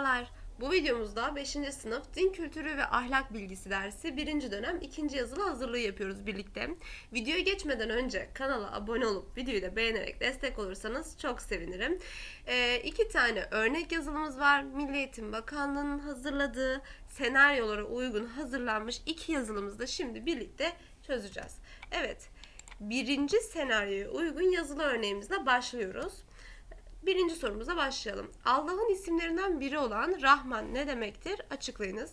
Merhabalar. Bu videomuzda 5. sınıf Din Kültürü ve Ahlak Bilgisi dersi 1. dönem 2. yazılı hazırlığı yapıyoruz birlikte. Videoya geçmeden önce kanala abone olup videoyu da beğenerek destek olursanız çok sevinirim. Ee, iki tane örnek yazılımız var. Milli Eğitim Bakanlığı'nın hazırladığı senaryolara uygun hazırlanmış iki yazılımızı da şimdi birlikte çözeceğiz. Evet, birinci senaryoya uygun yazılı örneğimizle başlıyoruz. Birinci sorumuza başlayalım. Allah'ın isimlerinden biri olan Rahman ne demektir? Açıklayınız.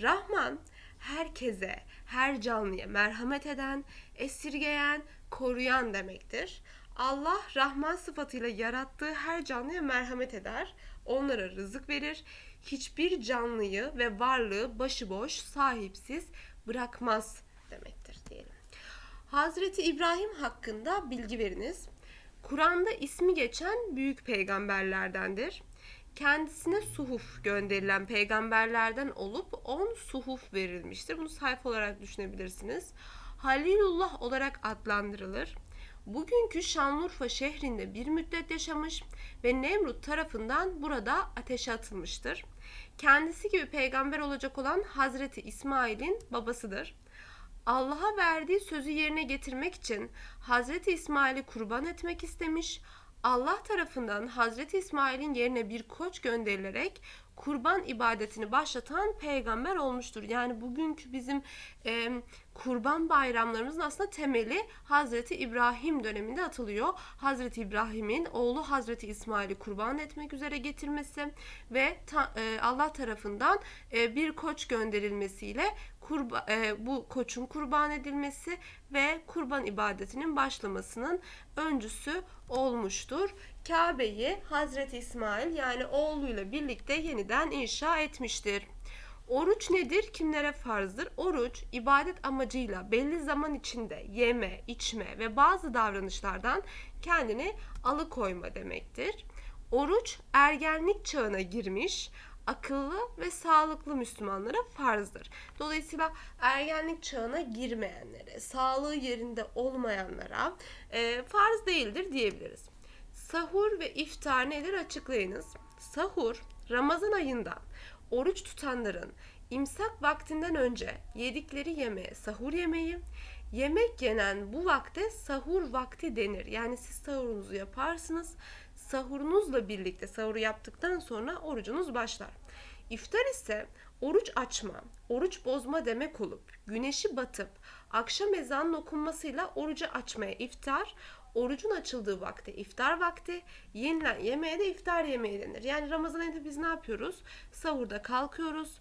Rahman herkese, her canlıya merhamet eden, esirgeyen, koruyan demektir. Allah Rahman sıfatıyla yarattığı her canlıya merhamet eder, onlara rızık verir, hiçbir canlıyı ve varlığı başıboş, sahipsiz bırakmaz demektir diyelim. Hazreti İbrahim hakkında bilgi veriniz. Kur'an'da ismi geçen büyük peygamberlerdendir. Kendisine suhuf gönderilen peygamberlerden olup 10 suhuf verilmiştir. Bunu sayfa olarak düşünebilirsiniz. Halilullah olarak adlandırılır. Bugünkü Şanlıurfa şehrinde bir müddet yaşamış ve Nemrut tarafından burada ateşe atılmıştır. Kendisi gibi peygamber olacak olan Hazreti İsmail'in babasıdır. Allah'a verdiği sözü yerine getirmek için Hazreti İsmail'i kurban etmek istemiş. Allah tarafından Hazreti İsmail'in yerine bir koç gönderilerek kurban ibadetini başlatan peygamber olmuştur. Yani bugünkü bizim e, kurban bayramlarımızın aslında temeli Hazreti İbrahim döneminde atılıyor. Hazreti İbrahim'in oğlu Hazreti İsmail'i kurban etmek üzere getirmesi ve ta, e, Allah tarafından e, bir koç gönderilmesiyle kurba, e, bu koçun kurban edilmesi ve kurban ibadetinin başlamasının öncüsü olmuştur. Kabe'yi Hazreti İsmail yani oğluyla birlikte yeniden inşa etmiştir. Oruç nedir? Kimlere farzdır? Oruç ibadet amacıyla belli zaman içinde yeme, içme ve bazı davranışlardan kendini alıkoyma demektir. Oruç ergenlik çağına girmiş, akıllı ve sağlıklı Müslümanlara farzdır. Dolayısıyla ergenlik çağına girmeyenlere, sağlığı yerinde olmayanlara e, farz değildir diyebiliriz. Sahur ve iftar nedir açıklayınız. Sahur Ramazan ayında oruç tutanların imsak vaktinden önce yedikleri yemeğe sahur yemeği, yemek yenen bu vakte sahur vakti denir. Yani siz sahurunuzu yaparsınız. Sahurunuzla birlikte sahuru yaptıktan sonra orucunuz başlar. İftar ise oruç açma, oruç bozma demek olup güneşi batıp akşam ezanın okunmasıyla orucu açmaya iftar, orucun açıldığı vakte iftar vakti, yenilen yemeğe de iftar yemeği denir. Yani Ramazan ayında biz ne yapıyoruz? Sahurda kalkıyoruz,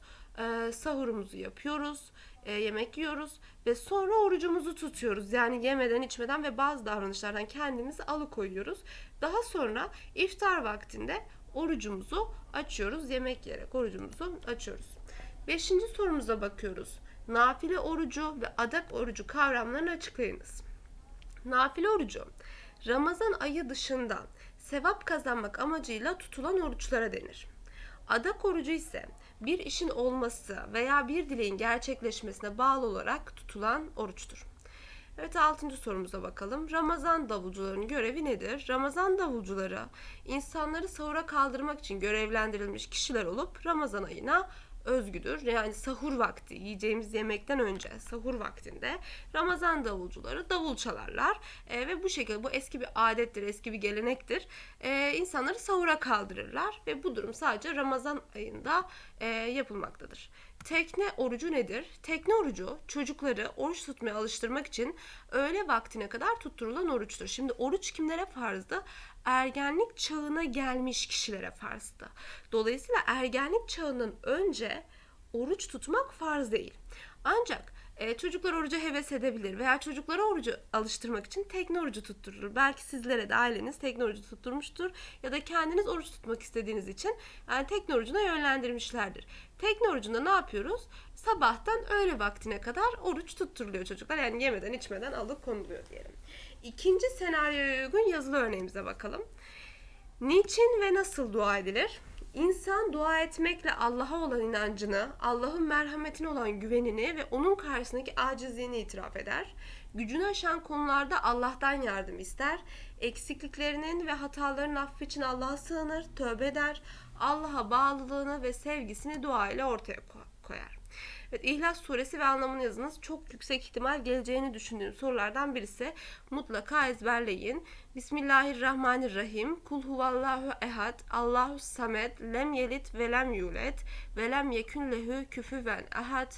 sahurumuzu yapıyoruz, e, yemek yiyoruz ve sonra orucumuzu tutuyoruz. Yani yemeden, içmeden ve bazı davranışlardan kendimizi alıkoyuyoruz. Daha sonra iftar vaktinde orucumuzu açıyoruz. Yemek yiyerek orucumuzu açıyoruz. Beşinci sorumuza bakıyoruz. Nafile orucu ve adak orucu kavramlarını açıklayınız. Nafile orucu Ramazan ayı dışında sevap kazanmak amacıyla tutulan oruçlara denir. Adak orucu ise bir işin olması veya bir dileğin gerçekleşmesine bağlı olarak tutulan oruçtur. Evet 6. sorumuza bakalım. Ramazan davulcularının görevi nedir? Ramazan davulcuları insanları sahura kaldırmak için görevlendirilmiş kişiler olup Ramazan ayına özgüdür. Yani sahur vakti yiyeceğimiz yemekten önce sahur vaktinde Ramazan davulcuları davul çalarlar e, ve bu şekilde bu eski bir adettir, eski bir gelenektir. E, insanları sahura kaldırırlar ve bu durum sadece Ramazan ayında e, yapılmaktadır. Tekne orucu nedir? Tekne orucu çocukları oruç tutmaya alıştırmak için öğle vaktine kadar tutturulan oruçtur. Şimdi oruç kimlere farzdı? Ergenlik çağına gelmiş kişilere farzdı. Dolayısıyla ergenlik çağının önce oruç tutmak farz değil. Ancak e, çocuklar oruca heves edebilir veya çocuklara orucu alıştırmak için tekne orucu tutturulur. Belki sizlere de aileniz tekne orucu tutturmuştur ya da kendiniz oruç tutmak istediğiniz için yani tekne orucuna yönlendirmişlerdir. Tekne orucunda ne yapıyoruz? Sabahtan öğle vaktine kadar oruç tutturuluyor çocuklar. Yani yemeden içmeden alıkonuluyor diyelim. İkinci senaryoya uygun yazılı örneğimize bakalım. Niçin ve nasıl dua edilir? İnsan dua etmekle Allah'a olan inancını, Allah'ın merhametine olan güvenini ve onun karşısındaki acizliğini itiraf eder. Gücünü aşan konularda Allah'tan yardım ister. Eksikliklerinin ve hatalarının affı için Allah'a sığınır, tövbe eder. Allah'a bağlılığını ve sevgisini dua ile ortaya ko- koyar. Evet, İhlas suresi ve anlamını yazınız. Çok yüksek ihtimal geleceğini düşündüğüm sorulardan birisi. Mutlaka ezberleyin. Bismillahirrahmanirrahim. Kul huvallahu ehad. Allahu samet. Lem yelit ve lem yulet. Ve lem yekun lehu küfüven ehad.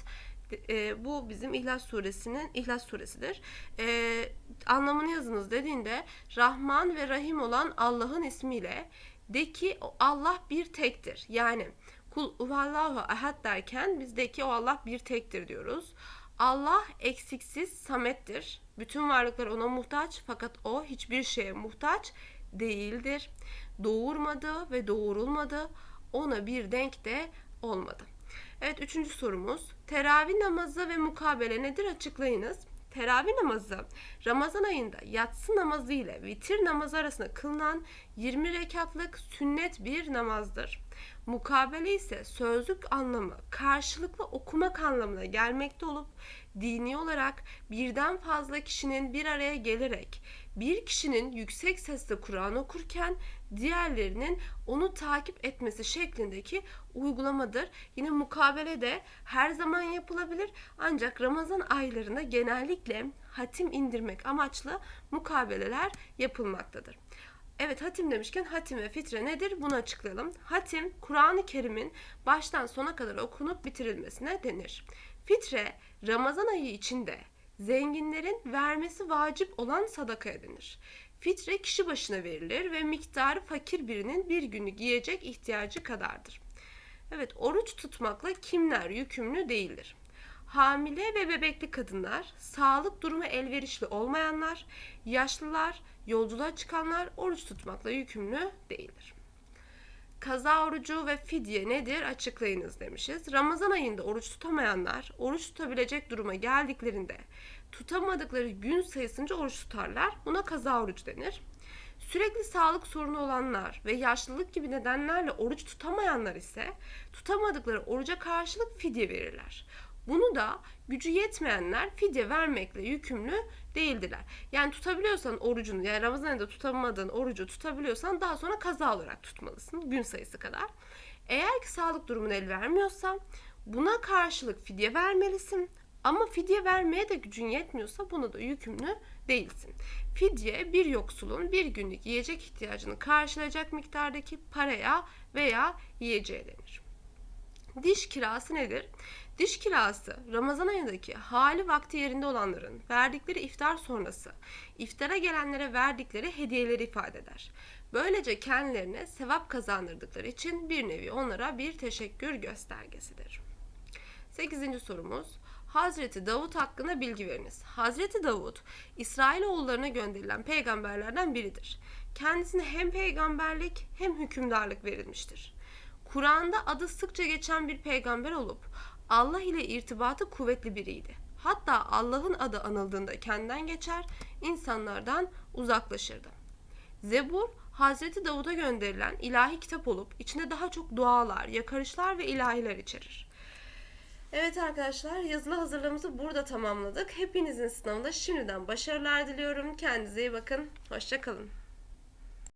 E, bu bizim İhlas suresinin İhlas suresidir. E, anlamını yazınız dediğinde Rahman ve Rahim olan Allah'ın ismiyle de ki Allah bir tektir. Yani kul huvallahu ahad derken bizdeki o Allah bir tektir diyoruz. Allah eksiksiz samettir. Bütün varlıklar ona muhtaç fakat o hiçbir şeye muhtaç değildir. Doğurmadı ve doğurulmadı. Ona bir denk de olmadı. Evet üçüncü sorumuz. Teravih namazı ve mukabele nedir açıklayınız. Teravih namazı Ramazan ayında yatsı namazı ile vitir namazı arasında kılınan 20 rekatlık sünnet bir namazdır. Mukabele ise sözlük anlamı karşılıklı okumak anlamına gelmekte olup dini olarak birden fazla kişinin bir araya gelerek bir kişinin yüksek sesle Kur'an okurken diğerlerinin onu takip etmesi şeklindeki uygulamadır. Yine mukabele de her zaman yapılabilir ancak Ramazan aylarında genellikle hatim indirmek amaçlı mukabeleler yapılmaktadır. Evet hatim demişken hatim ve fitre nedir bunu açıklayalım. Hatim Kur'an-ı Kerim'in baştan sona kadar okunup bitirilmesine denir. Fitre Ramazan ayı içinde zenginlerin vermesi vacip olan sadakaya denir. Fitre kişi başına verilir ve miktarı fakir birinin bir günlük yiyecek ihtiyacı kadardır. Evet oruç tutmakla kimler yükümlü değildir? Hamile ve bebekli kadınlar, sağlık durumu elverişli olmayanlar, yaşlılar, yolculuğa çıkanlar oruç tutmakla yükümlü değildir. Kaza orucu ve fidye nedir açıklayınız demişiz. Ramazan ayında oruç tutamayanlar oruç tutabilecek duruma geldiklerinde tutamadıkları gün sayısınca oruç tutarlar. Buna kaza orucu denir. Sürekli sağlık sorunu olanlar ve yaşlılık gibi nedenlerle oruç tutamayanlar ise tutamadıkları oruca karşılık fidye verirler. Bunu da gücü yetmeyenler fidye vermekle yükümlü değildiler. Yani tutabiliyorsan orucunu yani Ramazan ayında tutamadığın orucu tutabiliyorsan daha sonra kaza olarak tutmalısın gün sayısı kadar. Eğer ki sağlık durumun el vermiyorsa buna karşılık fidye vermelisin. Ama fidye vermeye de gücün yetmiyorsa buna da yükümlü değilsin. Fidye bir yoksulun bir günlük yiyecek ihtiyacını karşılayacak miktardaki paraya veya yiyeceğe denir. Diş kirası nedir? Diş kirası Ramazan ayındaki hali vakti yerinde olanların verdikleri iftar sonrası iftara gelenlere verdikleri hediyeleri ifade eder. Böylece kendilerine sevap kazandırdıkları için bir nevi onlara bir teşekkür göstergesidir. 8. sorumuz Hazreti Davut hakkında bilgi veriniz. Hazreti Davut, İsrailoğullarına gönderilen peygamberlerden biridir. Kendisine hem peygamberlik hem hükümdarlık verilmiştir. Kur'an'da adı sıkça geçen bir peygamber olup Allah ile irtibatı kuvvetli biriydi. Hatta Allah'ın adı anıldığında kendinden geçer, insanlardan uzaklaşırdı. Zebur, Hazreti Davud'a gönderilen ilahi kitap olup içinde daha çok dualar, yakarışlar ve ilahiler içerir. Evet arkadaşlar yazılı hazırlığımızı burada tamamladık. Hepinizin sınavında şimdiden başarılar diliyorum. Kendinize iyi bakın. Hoşçakalın.